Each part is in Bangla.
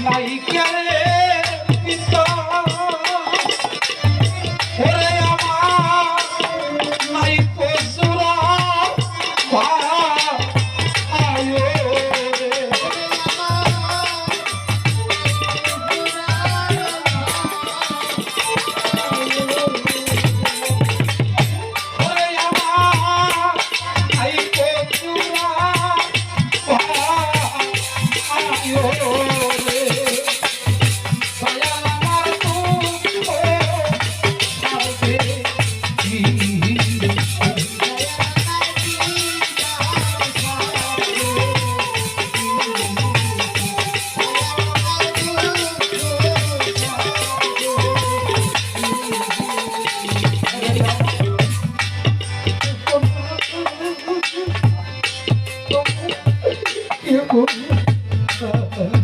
নাই কেরে Oh,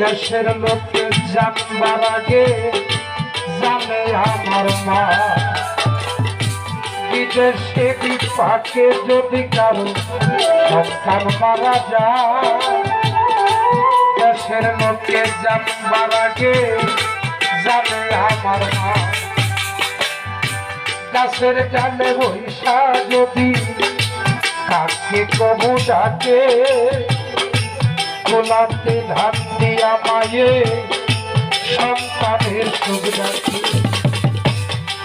দেশের লোকে জানবার আগে জানে আমার মা। বিদেশে বিপাকে যদি কারও সন্তান মারা যায়, দেশের লোকে জানবার আগে জানে আমার মা। গাছের ডালে বৈশা যদি কাকে কবু ডাকে গোলাতে ধান দিয়া মায়ে সন্তানের সুখ ডাকে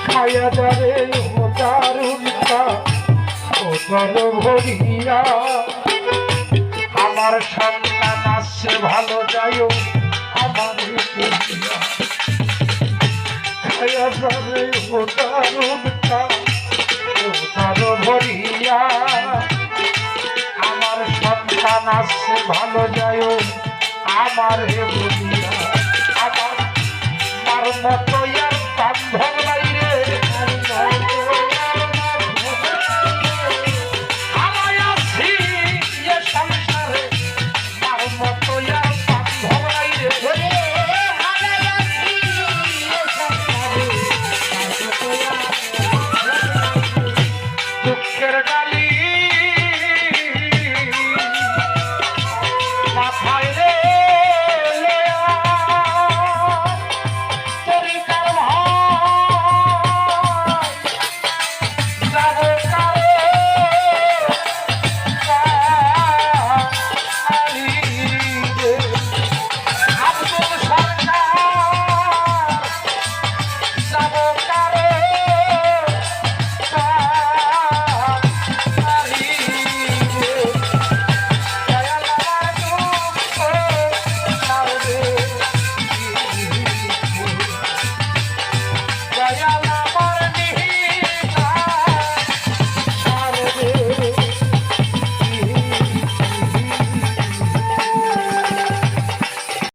খায়া যারে ও দারুণটা ও বড় ভরিয়া আমার সন্তান আসছে, ভালো যাইও আমার খায়া যারে ও দারুণটা ও বড় ভরিয়া আমার সন্তান আসছে, ভালো যাইও আমার হে আমার মার মতো